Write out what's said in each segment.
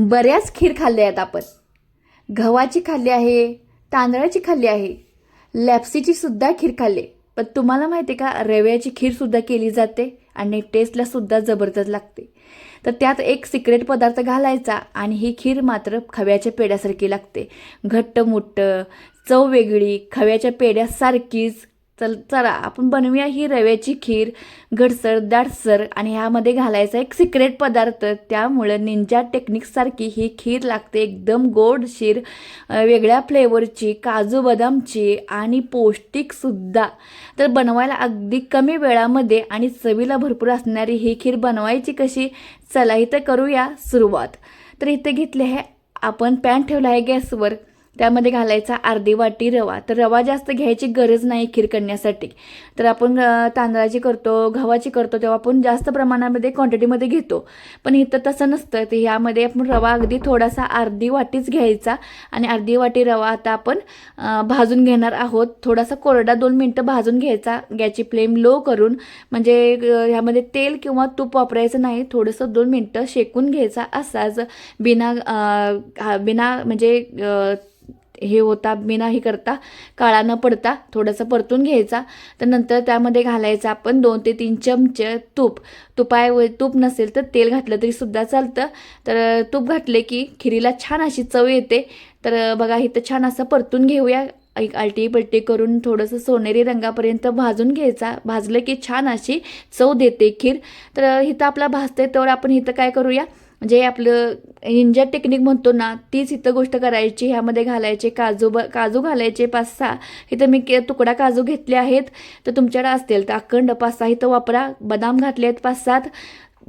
बऱ्याच खीर खाल्ल्या आहेत आपण. गव्हाची खाल्ली आहे तांदळाची खाल्ली आहे लॅप्सीची सुद्धा खीर खाल्ली. पण तुम्हाला माहिती आहे का रव्याची खीरसुद्धा केली जाते आणि टेस्टला सुद्धा जबरदस्त लागते. तर त्यात एक सिक्रेट पदार्थ घालायचा आणि ही खीर मात्र खव्याच्या पेड्यासारखी लागते. घट्ट मोठं चव वेगळी खव्याच्या पेड्यासारखीच चल चला आपण बनवूया ही रव्याची खीर घडसर दाटसर आणि ह्यामध्ये घालायचा एक सिक्रेट पदार्थ. त्यामुळं निंजा टेक्निकसारखी ही खीर लागते एकदम गोड शीर वेगळ्या फ्लेवरची काजू बदामची आणि पौष्टिकसुद्धा तर बनवायला अगदी कमी वेळामध्ये आणि चवीला भरपूर असणारी ही खीर बनवायची कशी? चला इथं करूया सुरुवात. तर इथे घेतले आहे आपण पॅन ठेवला आहे गॅसवर. त्यामध्ये घालायचा अर्धी वाटी रवा. तर रवा जास्त घ्यायची गरज नाही खीर करण्यासाठी तर आपण तांदळाची करतो गव्हाची करतो तेव्हा आपण जास्त प्रमाणामध्ये क्वांटिटीमध्ये घेतो. पण इथं तसं नसतं. तर ह्यामध्ये आपण रवा अगदी थोडासा अर्धी वाटीच घ्यायचा आणि अर्धी वाटी रवा आता आपण भाजून घेणार आहोत. थोडासा कोरडा दोन मिनटं भाजून घ्यायचा. गॅसची फ्लेम लो करून म्हणजे ह्यामध्ये तेल किंवा तूप वापरायचं नाही. थोडंसं दोन मिनटं शेकून घ्यायचा असाच. बिना बिना म्हणजे हे होता मी नाही करता काळा न पडता थोडंसं परतून घ्यायचा. तर नंतर त्यामध्ये घालायचं आपण दोन ते तीन चमचे तूप. तुपाय तूप नसेल तर तेल घातलं तरीसुद्धा चालतं. तर तूप घातले की खिरीला छान अशी चव येते. तर बघा इथं छान असं परतून घेऊया. एक आलटी पलटी करून थोडंसं सोनेरी रंगापर्यंत भाजून घ्यायचा. भाजलं की छान अशी चव देते खीर. तर इथं आपला भाजते तर आपण इथं काय करूया? म्हणजे आपलं इंजा टेक्निक म्हणतो ना तीच इथं गोष्ट करायची ह्यामध्ये घालायचे काजू ब काजू घालायचे पाच सहा. इथं मी के तुकडा काजू घेतले आहेत तर तुमच्याकडे असतील तर अखंड पाच सहा इथं वापरा. बदाम घातले आहेत पाच सात.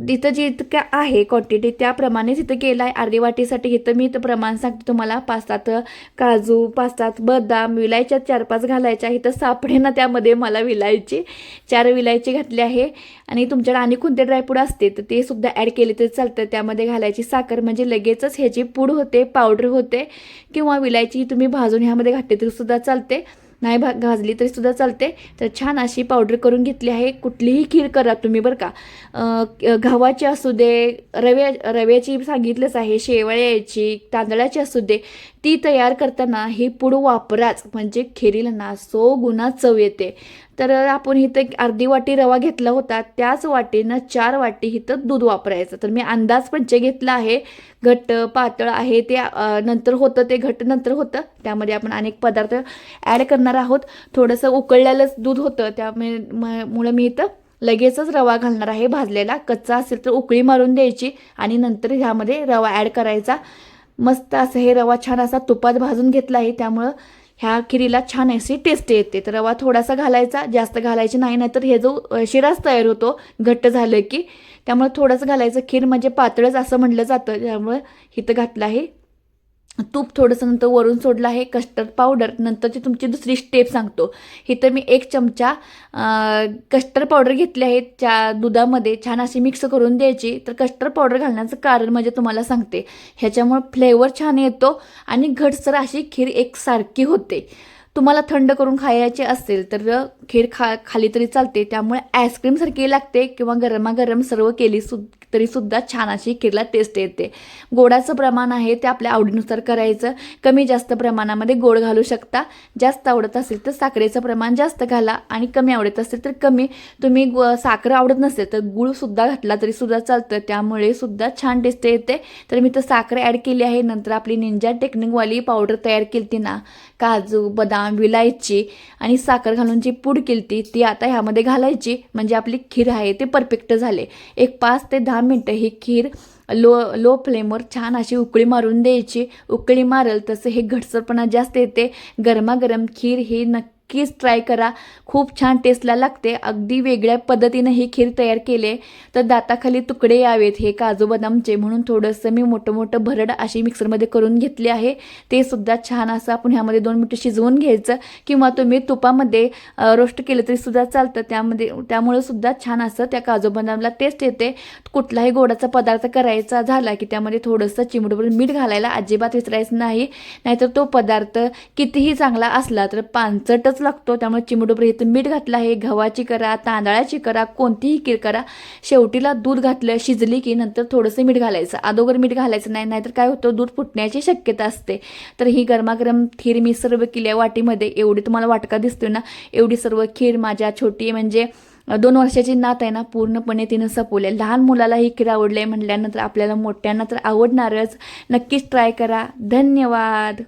तिथं जी इतकं आहे क्वांटिटी त्याप्रमाणे तिथं केलं आहे अर्धी वाटीसाठी इथं मी इथं प्रमाण सांगते तुम्हाला. पाच सात काजू पाच सात बदाम विलायच्या चार पाच घालायच्या. इथं सापडे ना त्यामध्ये मला विलायची चार विलायची घातली आहे. आणि तुमच्याकडे आणि कोणते ड्रायफ्रूट असते तर ते सुद्धा ॲड केले तरी चालतं. त्यामध्ये घालायची साखर म्हणजे लगेचच ह्याची पूड होते पावडर होते. किंवा विलायची तुम्ही भाजून ह्यामध्ये घातली तरी सुद्धा चालते. नाही भा भाजली तरी सुद्धा चालते. तर छान अशी पावडर करून घेतली आहे. कुठलीही खीर करा तुम्ही बरं का. गव्हाची असू दे रव्या रव्याची सांगितलंच आहे शेवळ्याची तांदळाची असू दे ती तयार करताना ही पूड वापराच. म्हणजे खिरीला ना सो गुणा चव येते. तर आपण इथं एक अर्धी वाटी रवा घेतला होता. त्याच वाटीनं चार वाटी इथं दूध वापरायचं. तर मी अंदाज पण जे घेतला आहे घट्ट पातळ आहे ते नंतर होतं ते घट्ट नंतर होतं. त्यामध्ये आपण अनेक पदार्थ ॲड करणार आहोत. थोडंसं उकळलेलंच दूध होतं. त्यामुळे म- मुळे मी इथं लगेचच रवा घालणार आहे. भाजलेला कच्चा असेल तर उकळी मारून द्यायची आणि नंतर ह्यामध्ये रवा ॲड करायचा. मस्त असं हे रवा छान असा तुपात भाजून घेतला आहे. त्यामुळं ह्या खिरीला छान अशी टेस्ट येते. तर रवा थोडासा घालायचा जास्त घालायची नाही नाहीतर हे जो शिराच तयार होतो घट्ट झालं की त्यामुळे थोडंसं घालायचं. खीर म्हणजे पातळच असं म्हटलं जातं त्यामुळे इथं घातलं आहे. तूप थोडंसं नंतर वरून सोडलं आहे कस्टर्ड पावडर नंतरची तुमची दुसरी स्टेप सांगतो. इथं मी एक चमचा कस्टर्ड पावडर घेतली आहे त्या दुधामध्ये छान अशी मिक्स करून द्यायची. तर कस्टर्ड पावडर घालण्याचं कारण म्हणजे तुम्हाला सांगते ह्याच्यामुळे फ्लेवर छान येतो आणि घटसर अशी खीर एकसारखी होते. तुम्हाला थंड करून खायचे असेल तर खीर खा खाली तरी चालते त्यामुळे आईस्क्रीमसारखी लागते किंवा गरमागरम सर्व केली सु तरीसुद्धा छान अशी खीरला टेस्ट येते. गोडाचं प्रमाण आहे ते आपल्या आवडीनुसार करायचं. कमी जास्त प्रमाणामध्ये गोड घालू शकता. जास्त आवडत असेल तर साखरेचं प्रमाण जास्त घाला आणि कमी आवडत असेल तर कमी. तुम्ही साखर आवडत नसेल तर गुळसुद्धा घातला तरीसुद्धा चालतं. त्यामुळे सुद्धा छान टेस्ट येते. तर मी तर साखर ॲड केली आहे. नंतर आपली निंजा टेक्निकवाली पावडर तयार केली ती ना. काजू बदाम विलायची आणि साखर घालून जी पूड केली ती आता ह्यामध्ये घालायची. म्हणजे आपली खीर आहे ते परफेक्ट झाले. एक पाच ते दहा दहा मिनटं ही खीर लो लो फ्लेमवर छान अशी उकळी मारून द्यायची. उकळी मारल तसं हे घटसरपणा जास्त येते. गरमागरम खीर ही नक्की नक्कीच ट्राय करा. खूप छान टेस्टला लागते. अगदी वेगळ्या पद्धतीनं ही खीर तयार केली. तर दाताखाली तुकडे यावेत. हे काजू बदामचे म्हणून थोडंसं मी मोठं मोठं भरड अशी मिक्सरमध्ये करून घेतले आहे. ते सुद्धा छान असं आपण ह्यामध्ये दोन मिनटं शिजवून घ्यायचं. किंवा तुम्ही तुपामध्ये रोस्ट केलं तरी सुद्धा चालतं. त्यामध्ये त्यामुळे सुद्धा छान असं त्या काजू बदामला टेस्ट येते. कुठलाही गोडाचा पदार्थ करायचा झाला की त्यामध्ये थोडंसं चिमडभर मीठ घालायला अजिबात विसरायचं नाही. नाहीतर तो पदार्थ कितीही चांगला असला तर पानचटच लागतो त्यामुळे चिमडोबर इथं मीठ घातलं आहे. गव्हाची करा तांदळाची करा कोणतीही खीर करा. शेवटीला दूध घातलं शिजली की नंतर थोडंसं मीठ घालायचं. अगोदर मीठ घालायचं नाही नाहीतर काय होतं? दूध फुटण्याची शक्यता असते. तर ही गरमागरम खीर मी सर्व केली वाटीमध्ये. एवढी तुम्हाला वाटका दिसतो ना? एवढी सर्व खीर माझ्या छोटी म्हणजे दोन वर्षाची नात आहे ना पूर्णपणे तिनं सपवले. लहान मुलाला ही खीर आवडली आहे म्हटल्यानंतर आपल्याला मोठ्यांना तर आवडणारच. नक्कीच ट्राय करा. धन्यवाद.